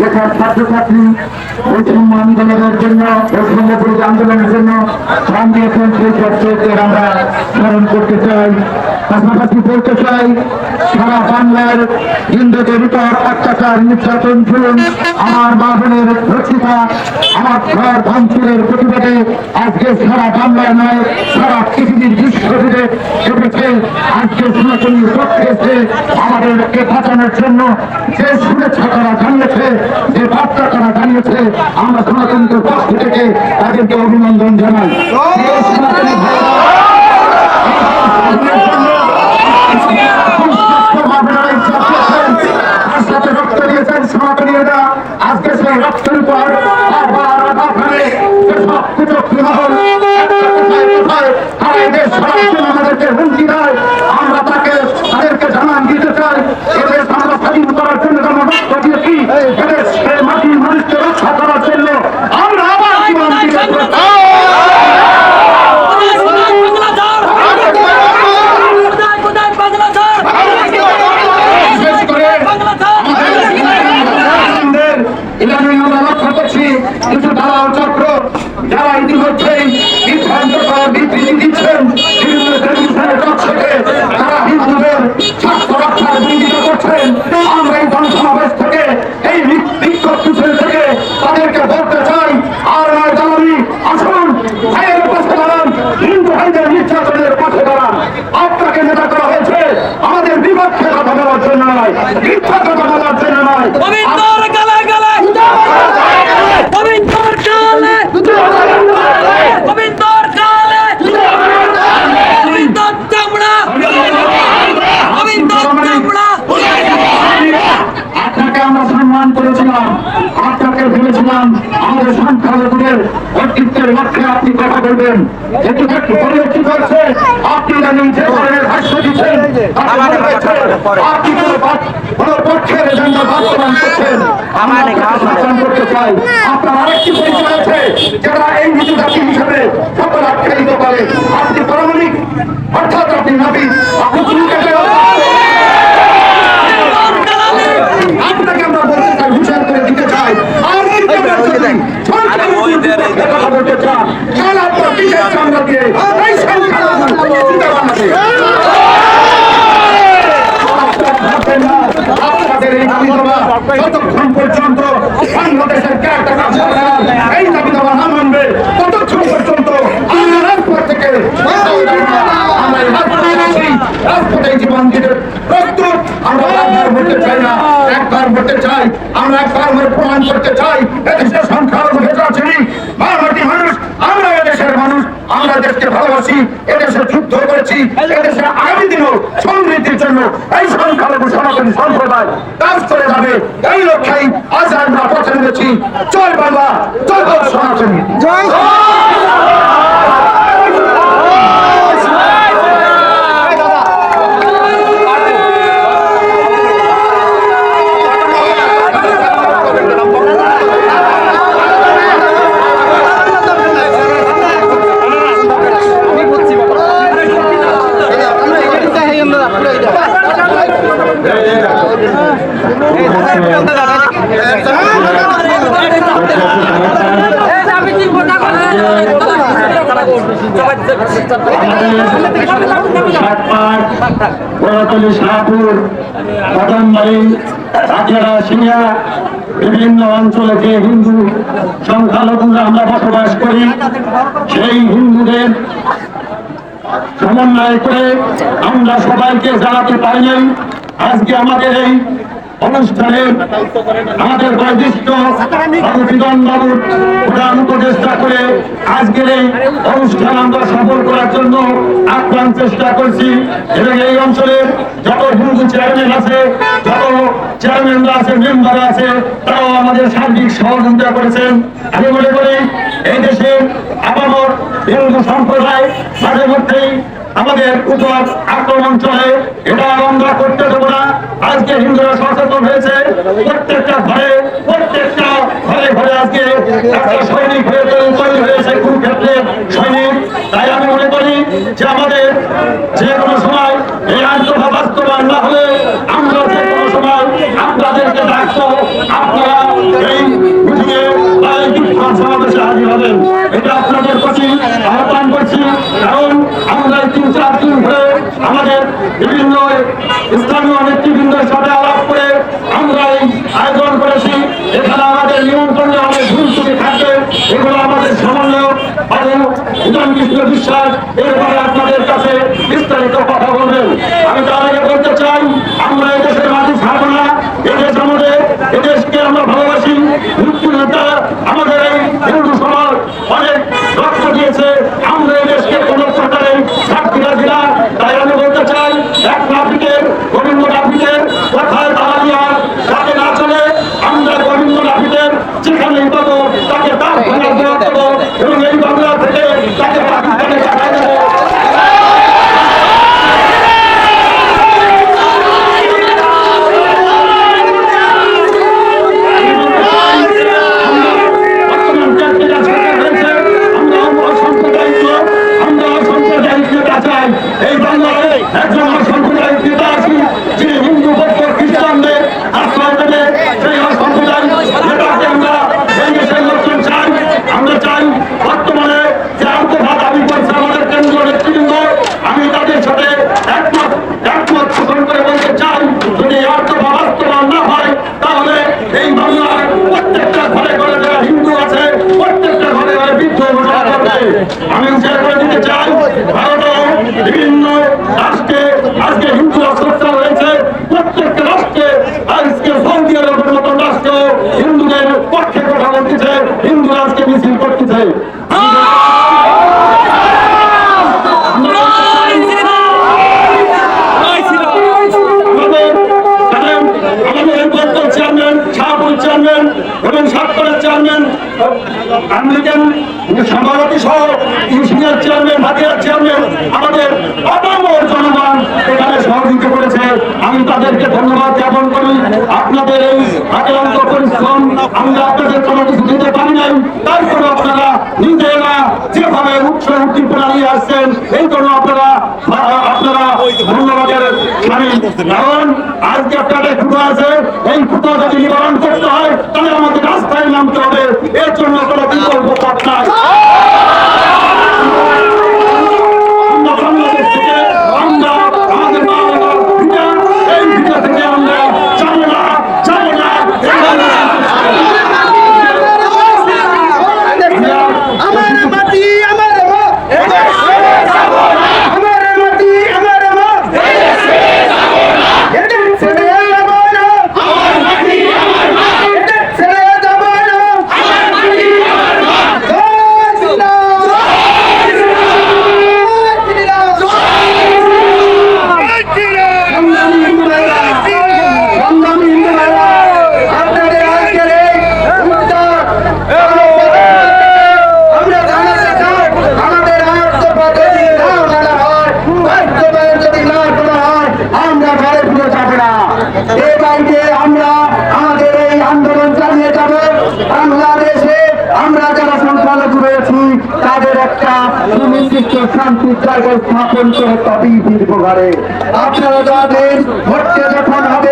বেকার ছাত্রছাত্রী বৈষম্য আন্দোলনের জন্য, বৈষম্য বিরোধী আন্দোলনের জন্য প্রাণ দিয়েছেন সেই ছাত্রদের আমরা স্মরণ করতে চাই। পাশাপাশি বলতে চাই সারা বাংলার হিন্দুদের উপর অত্যাচার, নির্যাতন, জুলুম আমার মা বোনের রক্ষিতা, আমার ঘর ভাঙচুরের প্রতিবাদে আজকে সারা বাংলায় নয় সারা পৃথিবীর বিশ্বজুড়ে এসেছে আজকে সনাতনীর পক্ষে আমাদেরকে বাঁচানোর জন্য। যে শুভেচ্ছা তারা জানিয়েছে, যে বার্তা তারা জানিয়েছে, আমরা সনাতনীদের পক্ষ থেকে তাদেরকে অভিনন্দন জানাই। সনাতনী ভাইয়েরা সাথে রক্ত দিয়েছেন সনাতনীরা আজকে সেই রক্তের উপর বারবার আঘাত হানে যেসব কুচক্রী মহল কোথায় কোথায় তারা এদের সরাসরি আমাদেরকে হুমকি দেয় আমরা তাকে তাদেরকে জানান দিতে চাই এদের আমরা স্বাধীন করার জন্য যেমন রক্ত দিয়েছি এদের সে মাটির মানুষকে রক্ষা করার জন্য আমরা আবার জীবন দিতে চাই। বিশেষ করে আমাদের ইদানিং আমরা লক্ষ্য করছি কিছু দালাল চক্র যারা ইতিমধ্যেই বিভ্রান্তকর বিবৃতি দিচ্ছেন বিভিন্ন টেলিভিশনের দর্শকে তারা হিন্দুদের স্বার্থ রক্ষার বিরোধিতা করছেন আমরা এই জনসমাবেশ থেকে এই বি- বিক্ষোভ মিছিল থেকে তাদেরকে বলতে চাই আর নয় দালালি আসুন ভাইয়ের পাশে দাঁড়ান হিন্দু ভাইদের নির্যাতনের পাশে দাঁড়ান আপনাকে নেতা করা হয়েছে আমাদের বিপক্ষে কথা বলার জন্য নয় মিথ্যা কথা বলার জন্য পবিত্র গলে গলে। পবিত্র কালে পবিত্র কালে পবিত্র চামড়া। পবিত্র চামড়া। আপনাকে আমরা সম্মান করেছিলাম, আপনাকে বলেছিলাম আমাদের সংখ্যালঘুদের অস্তিত্বের লক্ষ্যে আপনি কথা বলবেন। একটু একটু পরিবর্তিত হচ্ছে। আপনি জানেন যে ধরনের ভাষ্য দিচ্ছেন আপনি কোনো পক্ষের এজেন্ডা বাস্তবায়ন করছেন। আমরা আপনাকে করতে চাই। আপনার আরেকটি পরিচয় আছে যারা এই হিন্দু জাতি হিসেবে সকল আখ্যায়িত করে আপনি পারমাণিক অর্থাৎ আপনি নাবি আপনি আপনাকে আমরা বলতে চাই হুঁশিয়ার করে দিতে চাই। আর কথা বলতে চান তাহলে আপনার কিসের চামড়া দিয়ে এই সংখ্যালঘু চিন্তা বানাতে ভাববেন না, আপনাদের এই দাবি দাবা যতক্ষণ পর্যন্ত বাংলাদেশের ক্যারেক্টার এই দাবি দাবা না মানবে ততক্ষণ পর্যন্ত আমরা রাজপথ থেকে আমরা এই রাজপথে আছি, রাজপথে জীবন দিতে প্রস্তুত আমরা বলতে চাই না, একবার বলতে চাই, আমরা একবার প্রমাণ করতে চাই, এদেশের সংখ্যালঘু ভেতর আছি মানবতী মানুষ, আমরা এদেশের মানুষ, আমরা দেশকে ভালোবাসি এদেশে যুদ্ধ করেছি, এদেশের আগামী দিনও সমৃদ্ধির জন্য এই সংখ্যালঘু সনাতনী সম্প্রদায় কাজ করে যাবে। এই লক্ষ্যেই আজ আমরা পথে নেমেছি। জয় বাংলা, জয় সনাতনী। জয়। বিভিন্ন অঞ্চলে যে হিন্দু সংখ্যালঘুরা আমরা বসবাস করি সেই হিন্দুদের সমন্বয় করে আমরা সবাইকে জানাতে পারিনি আজকে আমাদের এই অনুষ্ঠানে আমাদের বয়োজ্যেষ্ঠ বাবুর প্রধান উপদেষ্টা করে আজকের এই অনুষ্ঠান আমরা সফল করার জন্য আপ্রাণ চেষ্টা করছি এবং এই অঞ্চলের যত হিন্দু চেয়ারম্যান আছে, যত চেয়ারম্যানরা আছে মেম্বার আছে, তারাও আমাদের সার্বিক সহযোগিতা করেছেন। আমি মনে করি এই দেশে আপামর হিন্দু সম্প্রদায় মাঝে মধ্যেই আমাদের উপর আক্রমণ চলে, এটা আমরা করতে দেবো না। আজকে হিন্দুরা সচেতন হয়েছে, প্রত্যেকটা ঘরে প্রত্যেকটা ঘরে ঘরে আজকে সৈনিক হয়ে তৈরি হয়েছে কুরুক্ষেত্রের সৈনিক। তাই আমি মনে করি যে আমাদের যে কোনো সময় এটা আপনাদের প্রতি আহ্বান করছি, কারণ আমরা তিন চার দিন ধরে আমাদের বিভিন্ন স্থানীয় নেতৃবৃন্দের সাথে এবং সাতপাড়ার চেয়ারম্যান আমেরিকান সাংবাদিক সহ ইঞ্জিনিয়ার চেয়ারম্যান হাতিয়ার চেয়ারম্যান, আমাদের অদম্বর জনগণ এখানে সহযোগিতা করেছে। আমি তাদেরকে ধন্যবাদ জ্ঞাপন করি। আপনাদের এই আক্রান্ত পরিশ্রম আমরা আপনাদের কোনো কিছু দিতে পারি নাই। তারপরে আপনারা নিজেরা যেভাবে উৎস উদ্দীপনা নিয়ে আসছেন, এই জন্য আপনারা আপনারা ধন্যবাদের কারণ আজকে আপনাদের ক্ষুধা আছে। আমাদেরকে নিবারণ করতে হয়, তাহলে আমাদের রাস্তায় নামতে হবে। এর জন্য কোনো বিকল্প পথ নাই। বাস্তবায়ন যদি না করা হয়, আমরা ঘরে ফিরে যাব না। এই বাইকে আমরা আমাদের এই আন্দোলন চালিয়ে যাব। বাংলাদেশে আমরা যারা সংখ্যালঘু রয়েছি, তাদের একটা সুনির্দিষ্ট শান্তির জায়গায় স্থাপন করে তবেই ফিরবো ঘরে। আপনারা যাদের ভোটকে যখন হবে